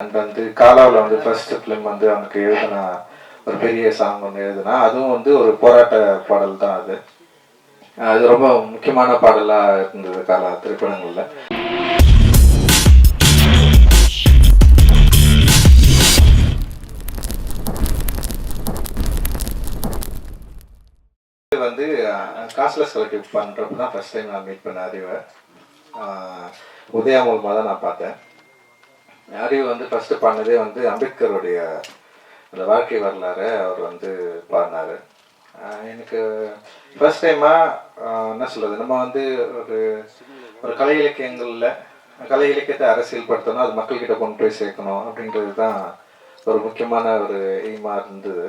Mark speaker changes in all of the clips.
Speaker 1: And வந்து காலாவில் வந்து first film வந்து அவனுக்கு எழுதின ஒரு பெரிய சாங் ஒன்று எழுதினா அதுவும் வந்து ஒரு போராட்ட பாடல் தான் அது. அது ரொம்ப முக்கியமான பாடலாக இருந்தது காலா திரைப்படங்களில். வந்து காஸ்ட்லெஸ் கலெக்டிவ் பண்ணுறப்ப தான் ஃபர்ஸ்ட் டைம் நான் மீட் பண்ண அறிவை. உதயா மூலமாக தான் நான் பார்த்தேன். அறிவு வந்து ஃபஸ்ட்டு பண்ணதே வந்து அம்பேத்கருடைய அந்த வாழ்க்கை வரலாறு அவர் வந்து பாடினார். எனக்கு ஃபர்ஸ்ட் டைமாக என்ன சொல்கிறது நம்ம வந்து ஒரு ஒரு கலை இலக்கியங்களில் கலை இலக்கியத்தை அரசியல் படுத்தணும் அது மக்கள்கிட்ட கொண்டு போய் சேர்க்கணும் அப்படின்றது தான் ஒரு முக்கியமான ஒரு எய்மாக இருந்தது.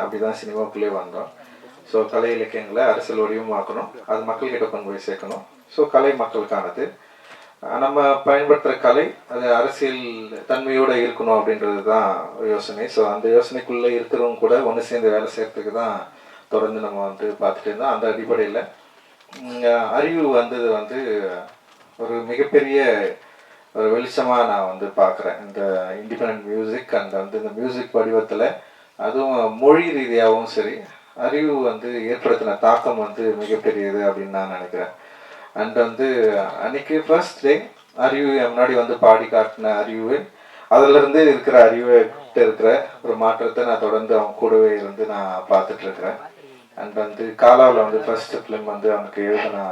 Speaker 1: அப்படி தான் சினிமாவுக்குள்ளே வந்தோம். ஸோ கலை இலக்கியங்களை அரசியல் வடிவமாக்கணும் அது மக்கள்கிட்ட கொண்டு போய் சேர்க்கணும். ஸோ கலை மக்களுக்கானது. நம்ம பயன்படுத்துகிற கலை அது அரசியல் தன்மையோடு இருக்கணும் அப்படின்றது தான் யோசனை. ஸோ அந்த யோசனைக்குள்ளே இருக்கிறவங்க கூட ஒன்று சேர்ந்து வேலை செய்கிறதுக்கு தான் தொடர்ந்து நம்ம வந்து பார்த்துட்டு இருந்தோம். அந்த அடிப்படையில் அறிவு வந்தது வந்து ஒரு மிகப்பெரிய ஒரு வெளிச்சமாக நான் வந்து பார்க்குறேன். இந்த இண்டிபெண்ட் மியூசிக் அண்ட் வந்து இந்த மியூசிக் வடிவத்தில் அதுவும் மொழி ரீதியாகவும் சரி அறிவு வந்து ஏற்படுத்தின தாக்கம் வந்து மிகப்பெரியது அப்படின்னு நான் நினைக்கிறேன். அண்ட் வந்து அன்னைக்கு ஃபர்ஸ்ட் டே அறிவு முன்னாடி வந்து பாடி காட்டின அறிவு அதிலிருந்து இருக்கிற அறிவு கிட்ட இருக்கிற ஒரு மாற்றத்தை நான் தொடர்ந்து அவன் கூடவே இருந்து நான் பார்த்துட்டு இருக்கிறேன் அண்ட் வந்து காலாவில் வந்து ஃபர்ஸ்ட் ஃபிலிம் வந்து அவனுக்கு எழுதின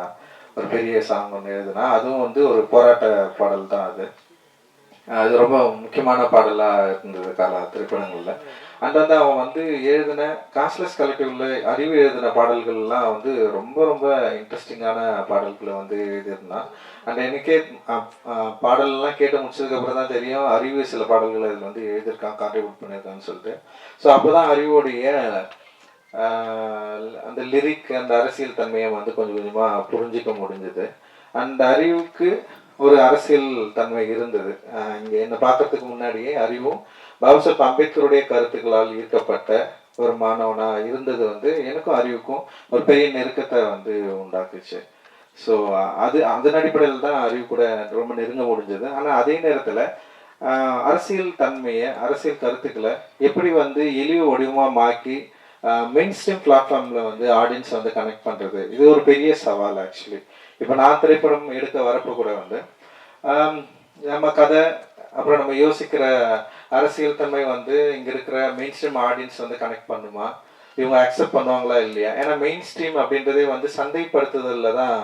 Speaker 1: ஒரு பெரிய சாங் ஒன்று எழுதினா அதுவும் வந்து ஒரு போராட்ட பாடல் தான் அது. அது ரொம்ப முக்கியமான பாடலாக இருந்தது காலா திரைப்படங்களில். அண்ட் அவன் வந்து எழுதின காஸ்ட்லெஸ் கலெக்டிவ்ல அறிவு எழுதின பாடல்கள்லாம் வந்து ரொம்ப ரொம்ப இன்ட்ரெஸ்டிங்கான பாடல்களை வந்து எழுதியிருந்தான். அண்ட் எனக்கே பாடல்லாம் கேட்டு முடிச்சதுக்கப்புறம் தான் தெரியும். அறிவு சில பாடல்கள் இதில் வந்து எழுதியிருக்கான் கான்ட்ரிபியூட் பண்ணியிருக்கான்னு சொல்லிட்டு. ஸோ அப்போ தான் அறிவோடைய ஆஹ் அந்த லிரிக் அந்த அரசியல் தன்மையை வந்து கொஞ்சம் கொஞ்சமாக புரிஞ்சிக்க முடிஞ்சது. அந்த அறிவுக்கு ஒரு அரசியல் தன்மை இருந்தது. இங்கே இங்க பார்க்கறதுக்கு முன்னாடியே அறிவும் பாபாசாஹ் அம்பேத்கருடைய கருத்துக்களால் ஈர்க்கப்பட்ட ஒரு மாணவனா இருந்தது வந்து எனக்கும் அறிவுக்கும் ஒரு பெரிய நெருக்கத்தை வந்து உண்டாக்குச்சு. ஸோ அது அதன் அடிப்படையில் தான் அறிவு கூட ரொம்ப நெருங்க முடிஞ்சது. ஆனால் அதே நேரத்தில் அரசியல் தன்மையை அரசியல் கருத்துக்களை எப்படி வந்து எளிய வடிவமாக மாக்கி மெயின் ஸ்ட்ரீம் பிளாட்ஃபார்மில் வந்து ஆடியன்ஸ் வந்து கனெக்ட் பண்ணுறது இது ஒரு பெரிய சவால் ஆக்சுவலி இப்போ நான் திரைப்படம் எடுக்க வரப்போ கூட வந்து நம்ம கதை அப்புறம் நம்ம யோசிக்கிற அரசியல் தன்மை வந்து இங்கே இருக்கிற மெயின் ஸ்ட்ரீம் ஆடியன்ஸ் வந்து கனெக்ட் பண்ணுமா? இவங்க அக்செப்ட் பண்ணுவாங்களா இல்லையா? ஏன்னா மெயின் ஸ்ட்ரீம் அப்படின்றதே வந்து சந்தைப்படுத்துதலில் தான்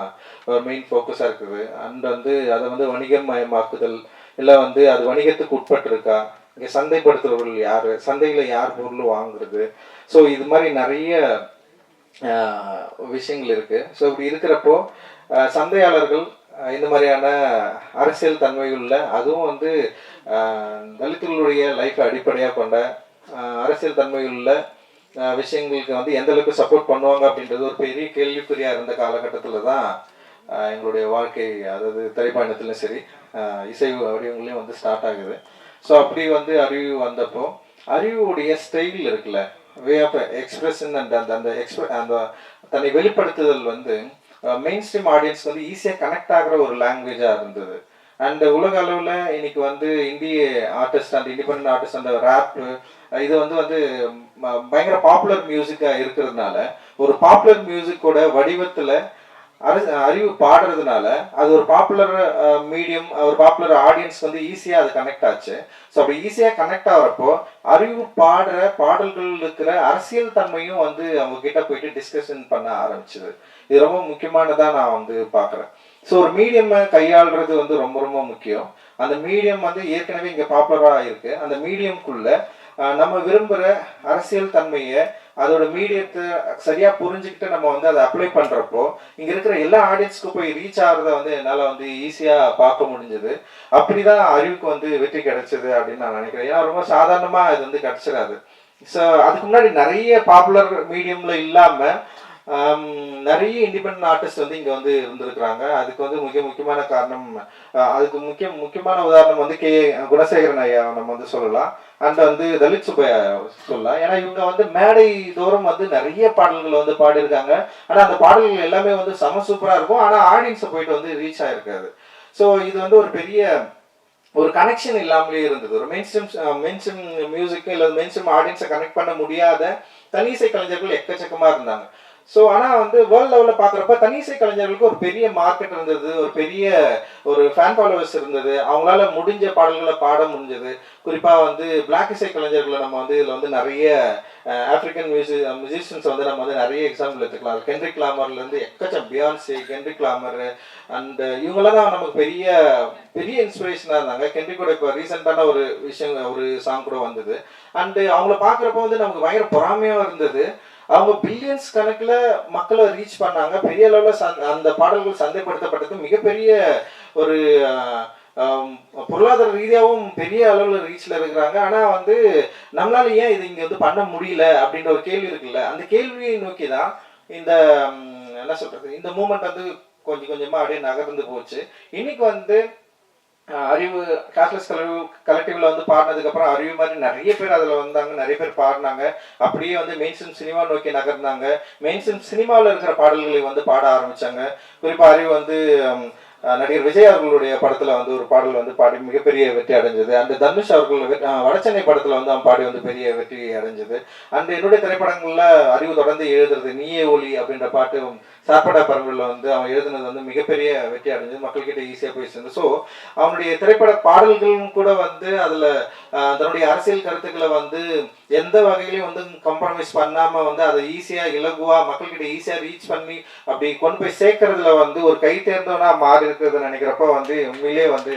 Speaker 1: ஒரு மெயின் ஃபோக்கஸாக இருக்குது. அண்ட் வந்து அதை வந்து வணிகமயமாக்குதல் இல்லை வந்து அது வணிகத்துக்கு உட்பட்டிருக்கா? இங்கே சந்தைப்படுத்துறவர்கள் யார்? சந்தையில் யார் பொருள் வாங்குறது? ஸோ இது மாதிரி நிறைய விஷயங்கள் இருக்கு. ஸோ இப்படி இருக்கிறப்போ சந்தையாளர்கள் இந்த மாதிரியான அரசியல் தன்மையுள்ள அதுவும் வந்து தலித்துகளுடைய லைஃப்பை அடிப்படையாக கொண்ட அரசியல் தன்மையுள்ள விஷயங்களுக்கு வந்து எந்த அளவுக்கு சப்போர்ட் பண்ணுவாங்க அப்படின்றது ஒரு பெரிய கேள்விக்குறியாக இருந்த காலகட்டத்தில் தான் எங்களுடைய வாழ்க்கை அதாவது திரைப்பயணத்துலையும் சரி இசை வடிவங்களையும் வந்து ஸ்டார்ட் ஆகுது. ஸோ அப்படி வந்து அறிவு வந்தப்போ அறிவுடைய ஸ்டைல் இருக்குல்ல வே ஆஃப் எக்ஸ்பிரஷன் அண்ட் அந்த அந்த எக்ஸ்பிர அந்த தன்னை வெளிப்படுத்துதல் வந்து மெயின் ஸ்ட்ரீம் ஆடியன்ஸ் வந்து ஈஸியாக கனெக்ட் ஆகிற ஒரு லாங்குவேஜாக இருந்தது. அண்ட் உலக அளவில் இன்னைக்கு வந்து இந்திய ஆர்டிஸ்ட் அந்த இண்டிபெண்ட் ஆர்டிஸ்ட் அந்த ரேப் இது வந்து வந்து பயங்கர பாப்புலர் மியூசிக்காக இருக்கிறதுனால ஒரு பாப்புலர் மியூசிக்கோட வடிவத்தில் அறி அறிவு பாடுறதுனால அது ஒரு பாப்புலர் மீடியம் ஒரு பாப்புலர் ஆடியன்ஸ் வந்து ஈஸியாக அது கனெக்ட் ஆச்சு. ஸோ அப்படி ஈஸியாக கனெக்ட் ஆகிறப்போ அறிவு பாடுற பாடல்கள் இருக்கிற அரசியல் தன்மையும் வந்து அவங்க கிட்ட போயிட்டு டிஸ்கஷன் பண்ண ஆரம்பிச்சது. இது ரொம்ப முக்கியமானதா நான் வந்து பார்க்குறேன் ஸோ ஒரு மீடியம்மை கையாளுறது வந்து ரொம்ப ரொம்ப முக்கியம். அந்த மீடியம் வந்து ஏற்கனவே இங்கே பாப்புலராக இருக்கு. அந்த மீடியம்குள்ள நம்ம விரும்புகிற அரசியல் தன்மையை அதோட மீடியத்தை சரியா புரிஞ்சுக்கிட்டு நம்ம வந்து அதை அப்ளை பண்றப்போ இங்க இருக்கிற எல்லா ஆடியன்ஸ்க்கும் போய் ரீச் ஆகுறத வந்து என்னால வந்து ஈஸியா பார்க்க முடிஞ்சது. அப்படிதான் அறிவுக்கு வந்து வெற்றி கிடைச்சது அப்படின்னு நான் நினைக்கிறேன். ஏன்னா ரொம்ப சாதாரணமா இது வந்து கிடைச்சிடாது. ஸோ அதுக்கு முன்னாடி நிறைய பாப்புலர் மீடியம்ல இல்லாம நிறைய இண்டிபெண்ட் ஆர்டிஸ்ட் வந்து இங்கே வந்து இருந்திருக்கிறாங்க. அதுக்கு வந்து மிக முக்கியமான காரணம் அதுக்கு முக்கிய முக்கியமான உதாரணம் வந்து கே குணசேகரன் ஐயா நம்ம வந்து சொல்லலாம். அண்ட் வந்து தலித் சுப்பையா சொல்லலாம். ஏன்னா இவங்க வந்து மேடை தோறும் வந்து நிறைய பாடல்கள் வந்து பாடியிருக்காங்க. ஆனால் அந்த பாடல்கள் எல்லாமே வந்து செம சூப்பராக இருக்கும். ஆனால் ஆடியன்ஸை போயிட்டு வந்து ரீச் ஆகிருக்காது ஸோ இது வந்து ஒரு பெரிய ஒரு கனெக்ஷன் இல்லாமலே இருந்தது. ஒரு மெயின்ஸ்ட்ரீம் மெயின்ஸ்ட்ரீம் மியூசிக் இல்லை மெயின்ஸ்ட்ரீம் ஆடியன்ஸை கனெக்ட் பண்ண முடியாத தனிசை கலைஞர்கள் எக்கச்சக்கமாக இருந்தாங்க. ஸோ ஆனால் வந்து வேர்ல்டு லெவலில் பார்க்குறப்ப தனிசை கலைஞர்களுக்கு ஒரு பெரிய மார்க்கெட் இருந்தது ஒரு பெரிய ஒரு ஃபேன் ஃபாலோவர்ஸ் இருந்தது. அவங்களால முடிஞ்ச பாடல்களை பாட முடிஞ்சது. குறிப்பாக வந்து பிளாக் இசை கலைஞர்களை நம்ம வந்து இதில் வந்து நிறைய ஆப்ரிக்கன் மியூசிக் மியூசிஷியன்ஸ் வந்து நம்ம வந்து நிறைய எக்ஸாம்பிள் எடுத்துக்கலாம். கென்ரிக் லாமர்லேருந்து எக்கச்சம் பியான்சி கென்ரிக் லாமர் அண்ட் இவங்களாம் தான் நமக்கு பெரிய பெரிய இன்ஸ்பிரேஷனாக இருந்தாங்க. கென்ரிக்கோட இப்போ ரீசெண்டான ஒரு விஷயம் ஒரு சாங் கூட வந்தது. அண்டு அவங்கள பார்க்குறப்ப வந்து நமக்கு பயங்கர பொறாமையாக இருந்தது. அவங்க பில்லியன்ஸ் கணக்கில் மக்களை ரீச் பண்ணாங்க. பெரிய அளவில் சந் அந்த பாடல்கள் சந்தைப்படுத்தப்பட்டது மிகப்பெரிய ஒரு பொருளாதார ரீதியாகவும் பெரிய அளவில் ரீச்சில் இருக்கிறாங்க. ஆனால் வந்து நம்மளால ஏன் இது இங்கே வந்து பண்ண முடியல அப்படின்ற ஒரு கேள்வி இருக்குல்ல? அந்த கேள்வியை நோக்கி தான் இந்த என்ன சொல்கிறது இந்த மூமெண்ட் வந்து கொஞ்சம் கொஞ்சமாக அப்படியே நகர்ந்து போச்சு. இன்னைக்கு வந்து அறிவு கேஷ்லெஸ் கலவு கலெக்டிவ்ல வந்து பாடினதுக்கு அப்புறம் அறிவு மாதிரி நிறைய பேர் அதுல வந்தாங்க நிறைய பேர் பாடினாங்க. அப்படியே வந்து மெயின் ஸ்ட்ரீம் சினிமா நோக்கி நகர்ந்தாங்க. மெயின் ஸ்ட்ரீம் சினிமாவில் இருக்கிற பாடல்களை வந்து பாட ஆரம்பிச்சாங்க. குறிப்பா அறிவு வந்து நடிகர் விஜய் அவர்களுடைய படத்துல வந்து ஒரு பாடல் வந்து பாடி மிகப்பெரிய வெற்றி அடைஞ்சது. அந்த தனுஷ் அவர்கள் வெ- வடசென்னை படத்துல வந்து அவன் பாடி வந்து பெரிய வெற்றி அடைஞ்சது. அந்த என்னுடைய திரைப்படங்கள்ல அறிவு தொடர்ந்து எழுதுறது நீயே ஒளி அப்படின்ற பாட்டு சாப்பாடா பரவலில் வந்து அவன் எழுதுனது வந்து மிகப்பெரிய வெற்றி அடைஞ்சது. மக்கள்கிட்ட ஈஸியாக போய் சேர்ந்து. ஸோ அவனுடைய திரைப்பட பாடல்களும் கூட வந்து அதில் தன்னுடைய அரசியல் கருத்துக்களை வந்து எந்த வகையிலையும் வந்து கம்ப்ரமைஸ் பண்ணாமல் வந்து அதை ஈஸியாக இலகுவாக மக்கள்கிட்ட ஈஸியாக ரீச் பண்ணி அப்படி கொண்டு போய் சேர்க்கறதுல வந்து ஒரு கை தேர்ந்தவனாக மாறி இருக்கிறது நினைக்கிறப்ப வந்து உண்மையிலே வந்து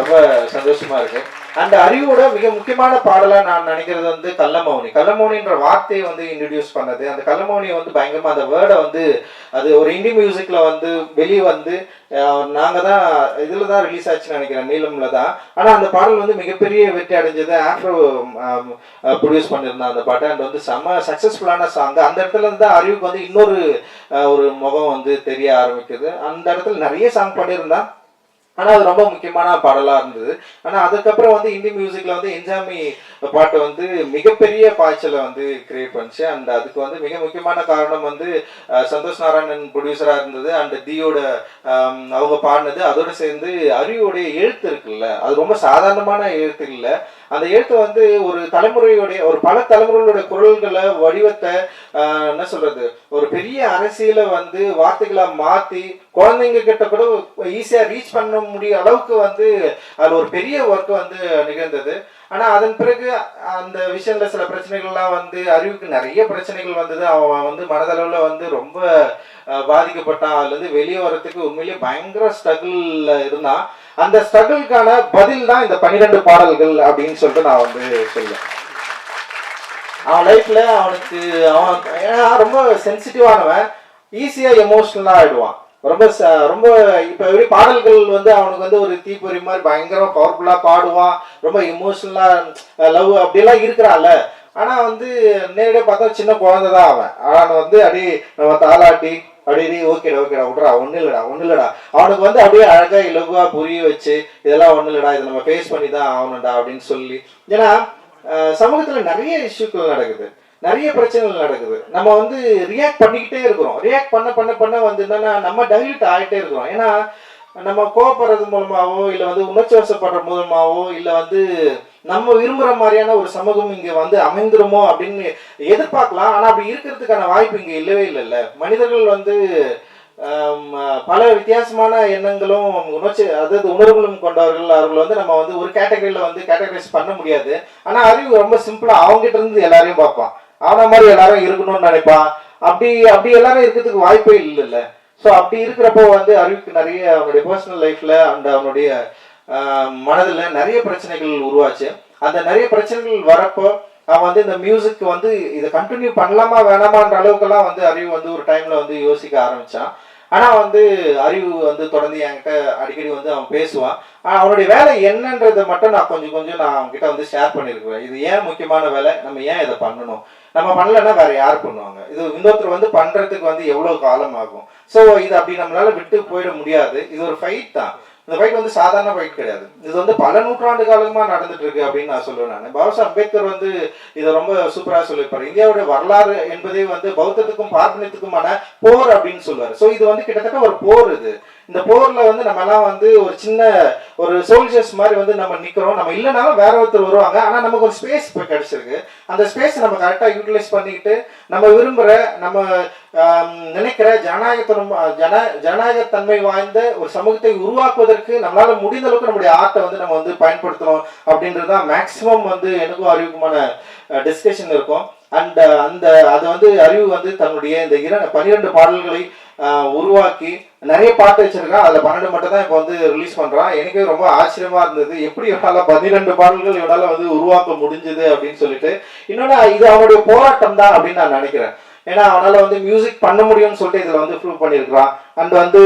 Speaker 1: ரொம்ப சந்தோஷமா இருக்கு. அந்த அறிவோட மிக முக்கியமான பாடலா நான் நினைக்கிறது வந்து கள்ளமௌனி. கள்ளமௌனின்ற வார்த்தையை வந்து இன்ட்ரடியூஸ் பண்ணது. அந்த கள்ளமௌனியை வந்து பயங்கரமா அந்த வேர்டை வந்து அது ஒரு இந்தி மியூசிக்ல வந்து வெளியே வந்து நாங்கள் தான் இதில் தான் ரிலீஸ் ஆச்சுன்னு நினைக்கிறேன் நீளம்ல தான். ஆனால் அந்த பாடல் வந்து மிகப்பெரிய வெற்றி அடைஞ்சது ஆஃப்ரோ ப்ரொடியூஸ் பண்ணியிருந்தான் அந்த பாட்டு. அண்ட் வந்து செம்ம சக்ஸஸ்ஃபுல்லான சாங் அந்த இடத்துல இருந்து தான் அறிவுக்கு வந்து இன்னொரு ஒரு முகம் வந்து தெரிய ஆரம்பிக்குது. அந்த இடத்துல நிறைய சாங் பண்ணியிருந்தான் ஆனால் அது ரொம்ப முக்கியமான பாடலாக இருந்தது. ஆனால் அதுக்கப்புறம் வந்து இந்தி மியூசிக்கில் வந்து என்ஜாமி பாட்டு வந்து மிகப்பெரிய பாய்ச்சலை வந்து கிரியேட் பண்ணுச்சு. அண்ட் அதுக்கு வந்து மிக முக்கியமான காரணம் வந்து சந்தோஷ் நாராயணன் ப்ரொடியூசராக இருந்தது. அண்ட் தியோட அவங்க பாடினது. அதோட சேர்ந்து அரியோடைய எழுத்து இருக்குல்ல. அது ரொம்ப சாதாரணமான எழுத்து இல்லை. அந்த எழுத்து வந்து ஒரு தலைமுறையுடைய ஒரு பல தலைமுறைகளுடைய குரல்களை வடிவத்தை என்ன சொல்றது ஒரு பெரிய அரசியலை வந்து வார்த்தைகளை மாத்தி குழந்தைங்க கிட்ட கூட ஈஸியா ரீச் பண்ண முடிய அளவுக்கு வந்து அது ஒரு பெரிய ஒர்க் வந்து நிகழ்ந்தது. ஆனா அதன் பிறகு அந்த விஷயம்ல சில பிரச்சனைகள்லாம் வந்து அறிவுக்கு நிறைய பிரச்சனைகள் வந்தது. அவன் வந்து மனதளவுல வந்து ரொம்ப பாதிக்கப்பட்டான். அதுல இருந்து வெளியே வர்றதுக்கு உண்மையிலேயே பயங்கர ஸ்ட்ரகிள் இருந்தான். அந்த ஸ்ட்ரகிள்கான பதில் தான் இந்த பன்னிரெண்டு பாடல்கள் அப்படின்னு சொல்லிட்டு நான் வந்து சொல்லுவேன் அவன் லைஃப்ல அவனுக்கு அவன் ஏன்னா ரொம்ப சென்சிட்டிவானவன். ஈஸியா எமோஷனலா ஆயிடுவான். ரொம்ப ச- ரொம்ப இப்ப எப்படி பாடல்கள் வந்து அவனுக்கு வந்து ஒரு தீப்பொறி மாதிரி பயங்கரமா பவர்ஃபுல்லா பாடுவான். ரொம்ப எமோஷனலா லவ் அப்படிலாம் இருக்கிறான்ல. ஆனா வந்து நேரடியாக பார்த்தா சின்ன குழந்தை தான் அவன் ஆனா வந்து அப்படியே நம்ம தாளாட்டி அப்படி ஓகேடா ஓகேடா விட்றா ஒன்றும் இல்லைடா ஒன்றும் இல்லைடா. அவனுக்கு வந்து அப்படியே அழகாக இலகுவாக புரிய வச்சு இதெல்லாம் ஒன்றும் இல்லடா இதை நம்ம ஃபேஸ் பண்ணி தான் ஆகணும்டா அப்படின்னு சொல்லி. ஏன்னா சமூகத்தில் நிறைய இஷ்யூக்கள் நடக்குது. நிறைய பிரச்சனைகள் நடக்குது. நம்ம வந்து ரியாக்ட் பண்ணிக்கிட்டே இருக்கிறோம். ரியாக்ட் பண்ண பண்ண பண்ண வந்து என்னன்னா நம்ம டைல்யூட் ஆகிட்டே இருக்கிறோம். ஏன்னா நம்ம கோவப்படுறது மூலமாவோ இல்லை வந்து உணர்ச்சி வசப்படுற மூலமாவோ இல்லை வந்து நம்ம விரும்புகிற மாதிரியான ஒரு சமூகம் இங்கே வந்து அமைந்துருமோ அப்படின்னு எதிர்பார்க்கலாம். ஆனால் அப்படி இருக்கிறதுக்கான வாய்ப்பு இங்கே இல்லவே இல்லைல்ல. மனிதர்கள் வந்து பல வித்தியாசமான எண்ணங்களும் உணர்ச்சி அதாவது உணர்வுகளும் கொண்டவர்கள் அவர்கள் வந்து நம்ம வந்து ஒரு கேட்டகரியில் வந்து கேட்டகரைஸ் பண்ண முடியாது. ஆனால் அறிவு ரொம்ப சிம்பிளாக அவங்ககிட்ட இருந்து எல்லாரையும் பார்ப்பான். அவனை மாதிரி எல்லாரும் இருக்கணும்னு நினைப்பான். அப்படி அப்படி எல்லாரும் இருக்கிறதுக்கு வாய்ப்பே இல்லைல்ல. ஸோ அப்படி இருக்கிறப்போ வந்து அறிவுக்கு நிறைய அவனுடைய பர்சனல் லைஃப்ல அண்ட் அவனுடைய மனதில் நிறைய பிரச்சனைகள் உருவாச்சு. அந்த நிறைய பிரச்சனைகள் வரப்போ அவன் வந்து இந்த மியூசிக் வந்து இதை கண்டினியூ பண்ணலாமா வேணாமான்ற அளவுக்கெல்லாம் வந்து அறிவு வந்து ஒரு டைமில் வந்து யோசிக்க ஆரம்பித்தான் ஆனால் வந்து அறிவு வந்து தொடர்ந்து என்கிட்ட அடிக்கடி வந்து அவன் பேசுவான். ஆனால் அவனுடைய வேலை என்னன்றதை மட்டும் நான் கொஞ்சம் கொஞ்சம் நான் அவன்கிட்ட வந்து ஷேர் பண்ணியிருக்கிறேன் இது ஏன் முக்கியமான வேலை? நம்ம ஏன் இதை பண்ணணும்? நம்ம பண்ணலைன்னா வேற யார் பண்ணுவாங்க? இது இன்னொருத்தர் வந்து பண்ணுறதுக்கு வந்து எவ்வளோ காலம் ஆகும்? ஸோ இது அப்படி நம்மளால விட்டு போயிட முடியாது. இது ஒரு ஃபைட் தான். இந்த பைக் வந்து சாதாரண பைக் கிடையாது. இது வந்து பல நூற்றாண்டு காலமா நடந்துட்டு இருக்கு அப்படின்னு நான் சொல்லுவேன் நான். பாபா அம்பேத்கர் வந்து இதை ரொம்ப சூப்பரா சொல்லியிருப்பார். இந்தியாவுடைய வரலாறு என்பதே வந்து பௌத்தத்துக்கும் பார்ப்பனத்துக்குமான போர் அப்படின்னு சொல்லுவாரு. ஸோ இது வந்து கிட்டத்தட்ட ஒரு போர் இது. இந்த போர்ல வந்து நம்ம எல்லாம் வந்து ஒரு சின்ன ஒரு சோல்ஜர்ஸ் மாதிரி வந்து நம்ம நிக்கிறோம். நம்ம இல்லைனாலும் வேற ஒருத்தர் வருவாங்க. ஆனா நமக்கு ஒரு ஸ்பேஸ் இப்போ கிடைச்சிருக்கு. அந்த ஸ்பேஸ் நம்ம கரெக்டாக யூட்டிலைஸ் பண்ணிக்கிட்டு நம்ம விரும்புகிற நம்ம நினைக்கிற ஜனநாயகத்தன் ஜன ஜனநாயகத்தன்மை வாய்ந்த ஒரு சமூகத்தை உருவாக்குவதற்கு நம்மளால முடிந்த அளவுக்கு நம்முடைய ஆர்ட்டை வந்து நம்ம வந்து பயன்படுத்தணும் அப்படின்றது தான் மேக்சிமம் வந்து எனக்கும் அறிவுக்குமான டிஸ்கஷன் இருக்கும். அண்ட் அந்த அதை வந்து அறிவு வந்து தன்னுடைய இந்த இர பன்னிரெண்டு பாடல்களை உருவாக்கி நிறைய பாட்டு வச்சிருக்கான். அதில் பன்னெண்டு மட்டும் தான் இப்போ வந்து ரிலீஸ் பண்ணுறான் எனக்கு ரொம்ப ஆச்சரியமாக இருந்தது. எப்படி இவனால் பன்னிரெண்டு பாடல்கள் இவனால் வந்து உருவாக்க முடிஞ்சது அப்படின்னு சொல்லிட்டு. இன்னொன்று இது அவனுடைய போராட்டம் தான் அப்படின்னு நான் நினைக்கிறேன். ஏன்னா அவனால் வந்து மியூசிக் பண்ண முடியும்னு சொல்லிட்டு இதில் வந்து ப்ரூவ் பண்ணியிருக்கிறான். அண்ட் வந்து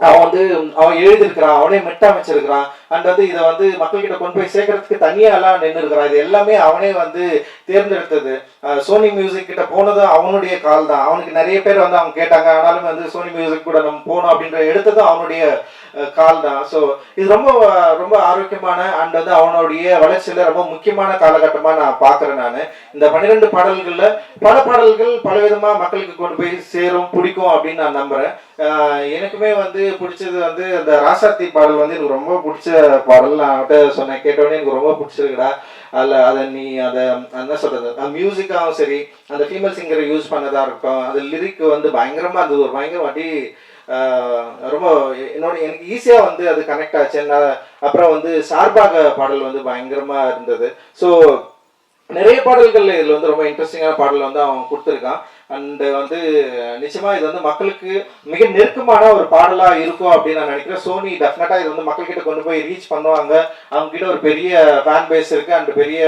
Speaker 1: அவன் வந்து அவன் எழுதியிருக்கிறான் அவனே மெட்டமைச்சிருக்கிறான் அண்ட் வந்து இதை வந்து மக்கள்கிட்ட கொண்டு போய் சேர்க்கறதுக்கு தனியா எல்லாம் நின்று இருக்கிறான். இது எல்லாமே அவனே வந்து தேர்ந்தெடுத்தது. சோனி மியூசிக் கிட்ட போனதும் அவனுடைய கால் தான் அவனுக்கு நிறைய பேர் வந்து அவங்க கேட்டாங்க ஆனாலும் வந்து சோனி மியூசிக் கூட நம்ம போகணும் அப்படின்ற எடுத்ததும் அவனுடைய கால் தான். ஸோ இது ரொம்ப ரொம்ப ஆரோக்கியமான அண்ட் வந்து அவனுடைய வளர்ச்சியில ரொம்ப முக்கியமான காலகட்டமாக நான் பார்க்குறேன் நான். இந்த பன்னிரெண்டு பாடல்களில் பல பாடல்கள் பலவிதமாக மக்களுக்கு கொண்டு போய் சேரும் பிடிக்கும் அப்படின்னு நான் நம்புறேன். எனக்குமே வந்து பிடிச்சது வந்து அந்த ராசாத்தி பாடல் வந்து எனக்கு ரொம்ப பிடிச்ச பாடல். நான் அவன்கிட்ட சொன்னேன் கேட்டோடனே எனக்கு ரொம்ப பிடிச்சிருக்குடா. அதில் அதை நீ அதை என்ன சொல்கிறது அந்த மியூசிக்காகவும் சரி அந்த ஃபீமேல் சிங்கரை யூஸ் பண்ணதா இருக்கும் அது லிரிக் வந்து பயங்கரமாக இருந்தது. ஒரு பயங்கர வாட்டி ரொம்ப என்னோட எனக்கு ஈஸியாக வந்து அது கனெக்ட் ஆச்சு. அப்புறம் வந்து சார்பாக பாடல் வந்து பயங்கரமா இருந்தது. ஸோ நிறைய பாடல்கள் இதில் வந்து ரொம்ப இன்ட்ரெஸ்டிங்கான பாடல் வந்து அவன் கொடுத்துருக்கான். அண்ட் uh, வந்து நிச்சயமா இது வந்து மக்களுக்கு மிக நெருக்கமான ஒரு பாடலா இருக்கும் அப்படின்னு நான் நினைக்கிறேன். சோனி டெஃபினட்டா இது வந்து மக்கள்கிட்ட கொண்டு போய் ரீச் பண்ணுவாங்க. அவங்க கிட்ட ஒரு பெரிய ஃபேன் பேஸ் இருக்கு. அண்ட் பெரிய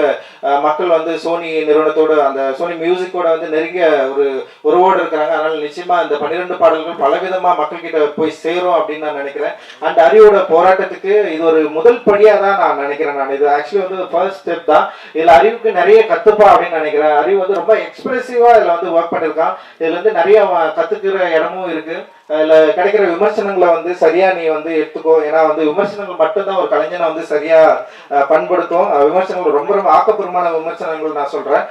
Speaker 1: மக்கள் வந்து சோனி நிறுவனத்தோட அந்த சோனி மியூசிக்கோட வந்து நெருங்கிய ஒரு உறவோடு இருக்கிறாங்க. அதனால நிச்சயமா இந்த பன்னிரெண்டு பாடல்கள் பலவிதமா மக்கள்கிட்ட போய் சேரும் அப்படின்னு நான் நினைக்கிறேன். அண்ட் அரியோட போராட்டத்துக்கு இது ஒரு முதல் படியா தான் நான் நினைக்கிறேன் நான். இது ஆக்சுவலி வந்து ஃபர்ஸ்ட் ஸ்டெப் தான். இதுல அறிவுக்கு நிறைய கத்துப்பா அப்படின்னு நினைக்கிறேன். அறிவு வந்து ரொம்ப எக்ஸ்பிரசிவா இதுல வந்து ஒர்க் பண்ணுறது இதுல இதுலேருந்து நிறைய கற்றுக்கிற கத்துக்கிற இடமும் இருக்கு. கிடைக்கிற விமர்சனங்களை வந்து சரியா நீ வந்து எடுத்துக்கோ. ஏன்னா வந்து விமர்சனங்கள் மட்டும்தான் ஒரு கலைஞனை வந்து சரியா பண்படுத்தும். விமர்சனங்கள் ரொம்ப ரொம்ப ஆக்கப்பூர்வமான விமர்சனங்கள் நான் சொல்றேன்.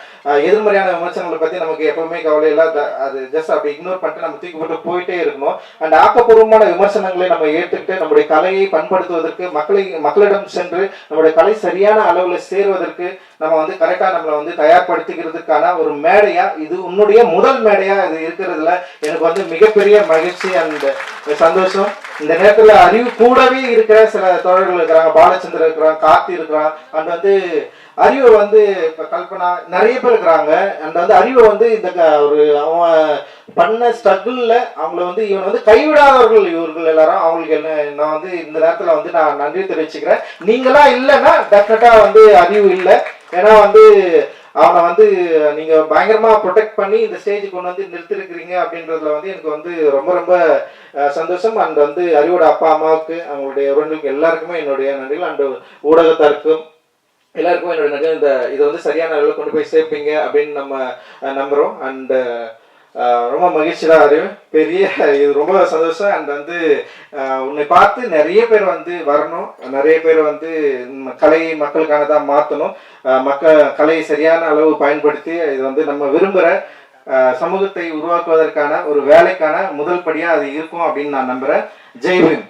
Speaker 1: எதிர்மறையான விமர்சனங்களை பத்தி நமக்கு எப்பவுமே கவலை இல்லை. அது ஜஸ்ட் அப்படி இக்னோர் பண்ணிட்டு நம்ம தூக்கி போட்டு போயிட்டே இருக்கணும். அண்ட் ஆக்கப்பூர்வமான விமர்சனங்களை நம்ம ஏற்றுக்கிட்டு நம்முடைய கலையை பண்படுத்துவதற்கு மக்களை மக்களிடம் சென்று நம்முடைய கலை சரியான அளவுல சேருவதற்கு நம்ம வந்து கரெக்டா நம்மளை வந்து தயார்படுத்திக்கிறதுக்கான ஒரு மேடையா இது உன்னுடைய முதல் மேடையா இது இருக்கிறதுல எனக்கு வந்து மிகப்பெரிய மகிழ்ச்சி அண்ட் சந்தோஷம். இந்த நேரத்துல அறிவு கூடவே இருக்கிற சில தோழர்கள் இருக்கிறாங்க. பாலச்சந்திரன் இருக்கிறான் கார்த்தி இருக்கிறான். அண்ட் வந்து அறிவை வந்து இப்ப கல்பனா நிறைய பேர் இருக்கிறாங்க. அண்ட் வந்து அறிவை வந்து இந்த க- ஒரு அவன் பண்ண ஸ்ட்ரகிள்ல அவங்கள வந்து இவன் வந்து கைவிடாதவர்கள் இவர்கள் எல்லாரும். அவங்களுக்கு என்ன நான் வந்து இந்த நேரத்துல வந்து நான் நன்றி தெரிவிச்சுக்கிறேன். நீங்களா இல்லைன்னா டெஃபினட்டா வந்து அறிவு இல்லை. ஏன்னா வந்து அவனை வந்து நீங்க பயங்கரமா ப்ரொடெக்ட் பண்ணி இந்த ஸ்டேஜுக்கு கொண்டு வந்து நிறுத்திருக்கிறீங்க அப்படின்றதுல வந்து எனக்கு வந்து ரொம்ப ரொம்ப சந்தோஷம். அண்ட் வந்து அறிவோட அப்பா அம்மாவுக்கு அவங்களுடைய உறவுகளுக்கு எல்லாருக்குமே என்னுடைய நன்றிகள். அண்ட் ஊடகத்தாருக்கும் எல்லாருக்குமே என்னுடைய நன்றிகள். இந்த இதை வந்து சரியான அளவில் கொண்டு போய் சேர்ப்பீங்க அப்படின்னு நம்ம நம்புறோம். அண்ட் ரொம்ப மகிழ்ச்சி தான் அறிவு. பெரிய இது ரொம்ப சந்தோஷம். அண்ட் வந்து உன்னை பார்த்து நிறைய பேர் வந்து வரணும். நிறைய பேர் வந்து ம், கலையை மக்களுக்கானதாக மாற்றணும் மக்கள் கலையை சரியான அளவு பயன்படுத்தி இது வந்து நம்ம விரும்புகிற சமூகத்தை உருவாக்குவதற்கான ஒரு வேலைக்கான முதல் படியாக அது இருக்கும் அப்படின்னு நான் நம்புகிறேன் ஜெய்வின்